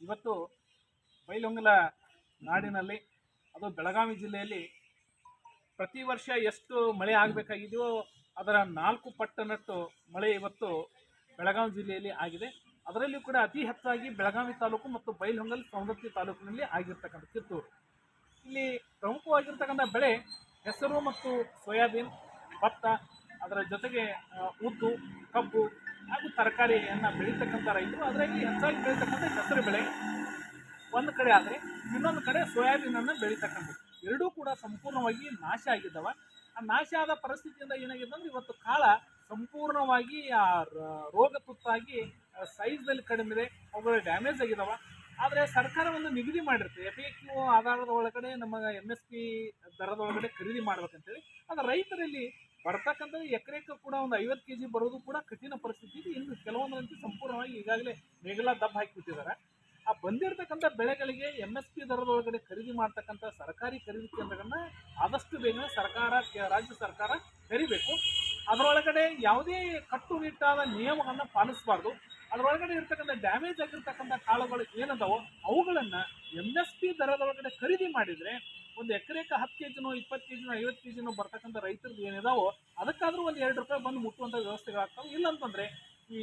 ಇವತ್ತು ಬೈಲೊಂಗಲ ನಾಡಿನಲ್ಲಿ, ಅದು ಬೆಳಗಾವಿ ಜಿಲ್ಲೆಯಲ್ಲಿ ಪ್ರತಿ ವರ್ಷ ಎಷ್ಟು ಮಳೆ ಆಗಬೇಕಾಗಿದೆಯೋ ಅದರ ನಾಲ್ಕು ಪಟ್ಟನಟ್ಟು ಮಳೆ ಇವತ್ತು ಬೆಳಗಾವಿ ಜಿಲ್ಲೆಯಲ್ಲಿ ಆಗಿದೆ. ಅದರಲ್ಲಿಯೂ ಕೂಡ ಅತಿ ಹೆಚ್ಚಾಗಿ ಬೆಳಗಾವಿ ತಾಲೂಕು ಮತ್ತು ಬೈಲಹೊಂಗಲ್ ಸವದತ್ತಿ ತಾಲೂಕಿನಲ್ಲಿ ಆಗಿರ್ತಕ್ಕಂಥ ಕಿತ್ತೂರು. ಇಲ್ಲಿ ಪ್ರಮುಖವಾಗಿರ್ತಕ್ಕಂಥ ಬೆಳೆ ಹೆಸರು ಮತ್ತು ಸೋಯಾಬೀನ್, ಭತ್ತ, ಅದರ ಜೊತೆಗೆ ಉದ್ದು, ಕಬ್ಬು ತರಕಾರಿಯನ್ನು ಬೆಳೀತಕ್ಕಂಥ ರೈತರು ಅದರಲ್ಲಿ ಹೆಚ್ಚಾಗಿ ಬೆಳೀತಕ್ಕಂಥ ಹೆಸರು ಬೆಳೆ. ಒಂದು ಕಡೆ ಆದರೆ ಇನ್ನೊಂದು ಕಡೆ ಸೋಯಾಬೀನನ್ನು ಬೆಳೀತಕ್ಕಂಥದ್ದು. ಎರಡೂ ಕೂಡ ಸಂಪೂರ್ಣವಾಗಿ ನಾಶ ಆಗಿದ್ದಾವೆ. ಆ ನಾಶ ಆದ ಪರಿಸ್ಥಿತಿಯಿಂದ ಏನಾಗಿದೆ ಇವತ್ತು ಕಾಳ ಸಂಪೂರ್ಣವಾಗಿ ಆ ರೋಗ ತುತ್ತಾಗಿ ಸೈಜ್ನಲ್ಲಿ ಕಡಿಮೆ ಇದೆ. ಅವುಗಳು ಡ್ಯಾಮೇಜ್ ಆಗಿದ್ದಾವೆ. ಆದರೆ ಸರ್ಕಾರ ಒಂದು ನಿಗದಿ ಮಾಡಿರುತ್ತೆ. ಎಫ್ ಎ ಕ್ಯೂ ಆಧಾರದ ಒಳಗಡೆ, ನಮ್ಮ ಎಂ ಎಸ್ ಪಿ ದರದ ಒಳಗಡೆ ಖರೀದಿ ಮಾಡ್ಬೇಕಂತೇಳಿ. ಅದು ರೈತರಲ್ಲಿ ಬರ್ತಕ್ಕಂಥದ್ದು ಎಕರೆಕ್ಕೆ ಕೂಡ ಒಂದು ಐವತ್ತು ಕೆ ಜಿ ಬರೋದು ಕೂಡ ಕಠಿಣ ಪರಿಸ್ಥಿತಿ ಇದೆ. ಇನ್ನು ಕೆಲವೊಂದರಂತೆ ಸಂಪೂರ್ಣವಾಗಿ ಈಗಾಗಲೇ ನೇಗಲ ದಬ್ಬ ಹಾಕಿಬಿಟ್ಟಿದ್ದಾರೆ. ಆ ಬಂದಿರತಕ್ಕಂಥ ಬೆಳೆಗಳಿಗೆ ಎಂ ಎಸ್ ಪಿ ದರದೊಳಗಡೆ ಖರೀದಿ ಮಾಡ್ತಕ್ಕಂಥ ಸರ್ಕಾರಿ ಖರೀದಿ ಕೇಂದ್ರಗಳನ್ನ ಆದಷ್ಟು ಬೇಗನೆ ಸರ್ಕಾರ ರಾಜ್ಯ ಸರ್ಕಾರ ಕರಿಬೇಕು ಅದರೊಳಗಡೆ ಯಾವುದೇ ಕಟ್ಟುನಿಟ್ಟಾದ ನಿಯಮಗಳನ್ನು ಪಾಲಿಸಬಾರ್ದು. ಅದರೊಳಗಡೆ ಇರ್ತಕ್ಕಂಥ ಡ್ಯಾಮೇಜ್ ಆಗಿರ್ತಕ್ಕಂಥ ಕಾಳುಗಳು ಏನದಾವೋ ಅವುಗಳನ್ನು ಎಂ ಎಸ್ ಪಿ ದರದೊಳಗಡೆ ಖರೀದಿ ಮಾಡಿದರೆ ಒಂದು ಎಕರೆಗೆ ಹತ್ತು ಕೆ ಜಿನೋ ಇಪ್ಪತ್ತು ಕೆ ಜಿನೋ ಐವತ್ತು ಕೆ ಜಿನೋ ಬರ್ತಕ್ಕಂಥ ಏನಿದಾವೋ ಅದಕ್ಕಾದರೂ ಒಂದು ಎರಡು ರೂಪಾಯಿ ಬಂದು ಮುಟ್ಟುವಂಥ ವ್ಯವಸ್ಥೆಗಳಾಗ್ತವೆ ಇಲ್ಲಂತಂದರೆ ಈ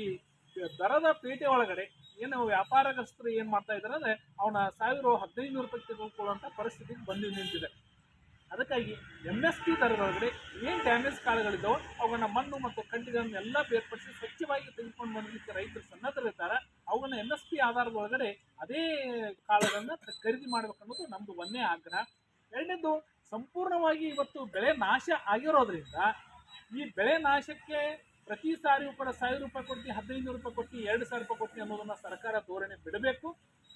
ದರದ ಪೇಟೆ ಒಳಗಡೆ ಏನು ವ್ಯಾಪಾರಗಸ್ತರು ಏನು ಮಾಡ್ತಾ ಇದ್ದಾರೆ ಅಂದರೆ ಅವನ ಸಾವಿರ ಹದಿನೈದು ನೂರು ರೂಪಾಯಿ ತೆಗೆದುಕೊಳ್ಳುವಂಥ ಪರಿಸ್ಥಿತಿಗೆ ಬಂದು ನಿಂತಿದೆ. ಅದಕ್ಕಾಗಿ ಎಂ ಎಸ್ ಪಿ ದರದೊಳಗಡೆ ಏನು ಡ್ಯಾಮೇಜ್ ಕಾಳುಗಳಿದ್ದಾವೆ ಅವುಗಳನ್ನ ಮಣ್ಣು ಮತ್ತು ಕಡ್ಡಿಗಳನ್ನು ಎಲ್ಲ ಬೇರ್ಪಡಿಸಿ ಸ್ವಚ್ಛವಾಗಿ ತೆಗೆದುಕೊಂಡು ಬಂದಲಿಕ್ಕೆ ರೈತರು ಸನ್ನದ್ಧರಿದ್ದಾರೆ ಅವುಗಳನ್ನ ಎಂ ಎಸ್ ಪಿ ಆಧಾರದ ಒಳಗಡೆ ಅದೇ ಕಾಳುಗಳನ್ನು ಖರೀದಿ ಮಾಡ್ಬೇಕನ್ನೋದು ನಮ್ಮದು ಒಂದೇ ಆಗ್ರಹ. ಎರಡನೇದು ಸಂಪೂರ್ಣವಾಗಿ ಇವತ್ತು ಬೆಳೆ ನಾಶ ಆಗಿರೋದ್ರಿಂದ ಈ ಬೆಳೆ ನಾಶಕ್ಕೆ ಪ್ರತಿ ಸಾರಿ ಕೂಡ ಸಾವಿರ ರೂಪಾಯಿ ಕೊಟ್ಟು ಹದಿನೈದು ರೂಪಾಯಿ ಕೊಟ್ಟು ಎರಡು ಸಾವಿರ ರೂಪಾಯಿ ಕೊಟ್ಟು ಅನ್ನೋದನ್ನ ಸರ್ಕಾರ ಧೋರಣೆ ಬಿಡಬೇಕು.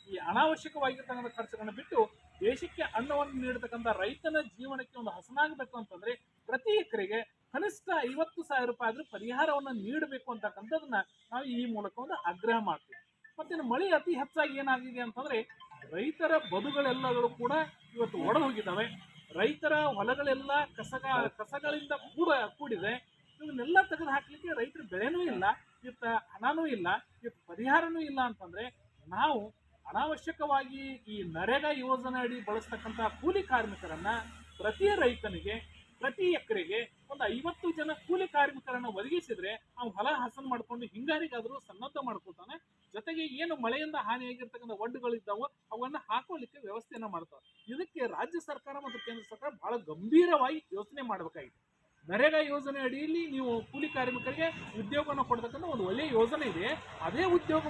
ಈ ಅನಾವಶ್ಯಕವಾಗಿರ್ತಕ್ಕಂಥ ಖರ್ಚುಗಳನ್ನು ಬಿಟ್ಟು ದೇಶಕ್ಕೆ ಅನ್ನವನ್ನು ನೀಡತಕ್ಕಂಥ ರೈತನ ಜೀವನಕ್ಕೆ ಒಂದು ಹಸನಾಗಬೇಕು ಅಂತಂದ್ರೆ ಪ್ರತಿ ಎಕರೆಗೆ ಕನಿಷ್ಠ ಐವತ್ತು ಸಾವಿರ ರೂಪಾಯಿ ಆದರೂ ಪರಿಹಾರವನ್ನು ನೀಡಬೇಕು ಅಂತಕ್ಕಂಥದ್ದನ್ನ ನಾವು ಈ ಮೂಲಕ ಒಂದು ಆಗ್ರಹ ಮಾಡ್ತೀವಿ. ಮತ್ತೆ ಮಳೆ ಅತಿ ಹೆಚ್ಚಾಗಿ ಏನಾಗಿದೆ ಅಂತಂದ್ರೆ ರೈತರ ಬದುಗಳೆಲ್ಲಗಳು ಕೂಡ ಇವತ್ತು ಒಡೆದು ಹೋಗಿದ್ದಾವೆ ರೈತರ ಹೊಲಗಳೆಲ್ಲ ಕಸಗ, ಕಸಗಳಿಂದ ಕೂಡ ಕೂಡಿದೆ. ಇವನ್ನೆಲ್ಲ ತೆಗೆದು ಹಾಕ್ಲಿಕ್ಕೆ ರೈತರ ಬೆಳೆನೂ ಇಲ್ಲ, ಇವತ್ತ ಹಣನೂ ಇಲ್ಲ, ಇವತ್ತು ಪರಿಹಾರನೂ ಇಲ್ಲ ಅಂತಂದ್ರೆ ನಾವು ಅನಾವಶ್ಯಕವಾಗಿ ಈ ನರೇಗಾ ಯೋಜನೆ ಅಡಿ ಬಳಸ್ತಕ್ಕಂಥ ಕೂಲಿ ಕಾರ್ಮಿಕರನ್ನ ಪ್ರತಿ ರೈತನಿಗೆ ಪ್ರತಿ ಎಕರೆಗೆ ಒಂದು ಐವತ್ತು ಜನ ಕೂಲಿ ಕಾರ್ಮಿಕರನ್ನ ಒದಗಿಸಿದ್ರೆ ಅವ್ನು ಹೊಲ ಹಸನ್ ಮಾಡ್ಕೊಂಡು ಹಿಂಗಾರಿಗಾದರೂ ಸನ್ನದ್ಧ ಮಾಡ್ಕೊತಾನೆ ಜೊತೆಗೆ ಏನು ಮಳೆಯಿಂದ ಹಾನಿಯಾಗಿರ್ತಕ್ಕಂಥ ಒಡ್ಡುಗಳಿದ್ದಾವೋ ಅವನ್ನ ಹಾಕೋಲಿಕ್ಕೆ ವ್ಯವಸ್ಥೆಯನ್ನ ಮಾಡ್ತಾವೆ ಇದಕ್ಕೆ ರಾಜ್ಯ ಸರ್ಕಾರ ಮತ್ತು ಕೇಂದ್ರ ಸರ್ಕಾರ ಬಹಳ ಗಂಭೀರವಾಗಿ ಯೋಚನೆ ಮಾಡಬೇಕಾಗಿದೆ. ನರೇಗಾ ಯೋಜನೆ ಅಡಿಯಲ್ಲಿ ನೀವು ಕೂಲಿ ಕಾರ್ಮಿಕರಿಗೆ ಉದ್ಯೋಗವನ್ನು ಕೊಡ್ತಕ್ಕಂಥ ಒಂದು ಒಳ್ಳೆಯ ಯೋಜನೆ ಇದೆ. ಅದೇ ಉದ್ಯೋಗ